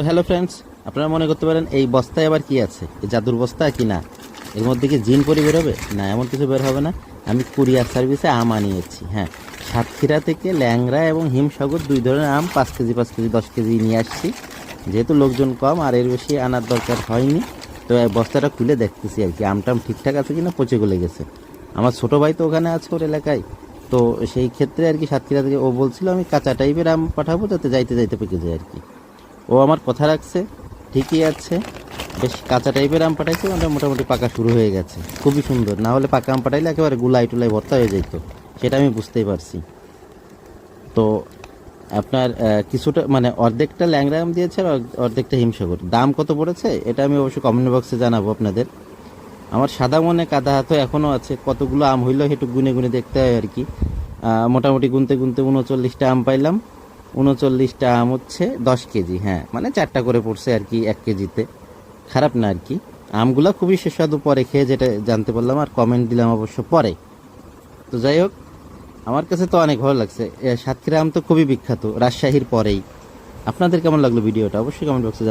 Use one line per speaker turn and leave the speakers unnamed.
তো hello friends আপনারা মনে করতে পারেন এই বস্তায় আবার কি আছে? জাদুর বস্তা কি না? এর মধ্যে কি জিন পরি বেরোবে? না, এমন কিছু বের হবে না। আমি কুরিয়ার সার্ভিসে আম আনিয়েছি হ্যাঁ। সাতক্ষীরা থেকে ল্যাংড়া এবং হিমসাগর দুই ধরনের আম, পাঁচ কেজি পাঁচ কেজি, দশ কেজি নিয়ে আসছি। যেহেতু লোকজন কম, আর এর বেশি আনার দরকার হয়নি, তো এই বস্তাটা খুলে দেখতেছি আর কি, আমটাম ঠিকঠাক আছে কিনা পচে গলে গেছে। আমার ছোটো ভাই তো ওখানে আছে ওর এলাকায়, তো সেই ক্ষেত্রে আর কি সাতক্ষীরা থেকে ও বলছিল, আমি কাঁচা টাইপের আম পাঠাবো, যাতে যাইতে যাইতে পেকে যায় আর কি। ও আমার কথা রাখছে, ঠিকই আছে। বেশ কাঁচা টাইপের আম পাঠাইছে, ওটা মোটামুটি পাকা শুরু হয়ে গেছে। খুবই সুন্দর, না হলে পাকা আম পাঠাইলে একেবারে গুলাই টুলাই ভর্তা হয়ে যেত সেটা আমি বুঝতেই পারছি। তো আপনার কিছুটা মানে অর্ধেকটা ল্যাংড়া আম দিয়েছে আর অর্ধেকটা হিমসাগর। দাম কত পড়েছে? এটা আমি অবশ্যই কমেন্ট বক্সে জানাব আপনাদের। আমার সাদা মনে কাদা হাতও এখনও আছে। কতগুলো আম হইল একটু গুনে গুনে দেখতে হয় আর কি। মোটামুটি গুনতে গুনতে উনচল্লিশটা আম পাইলাম। উনচল্লিশটা আম হচ্ছে দশ কেজি হ্যাঁ। মানে চারটা করে পড়ছে আর কি এক কেজিতে। খারাপ না আর কি। আমগুলা খুবই সুস্বাদু পরে খেয়ে যেটা জানতে পারলাম আর কমেন্ট দিলাম অবশ্য পরে। তো যাই হোক, আমার কাছে তো অনেক ভালো লাগছে। সাতক্ষীরা আম তো খুবই বিখ্যাত, রাজশাহীর পরেই। আপনাদের কেমন লাগল ভিডিওটা? অবশ্যই কমেন্ট বক্সে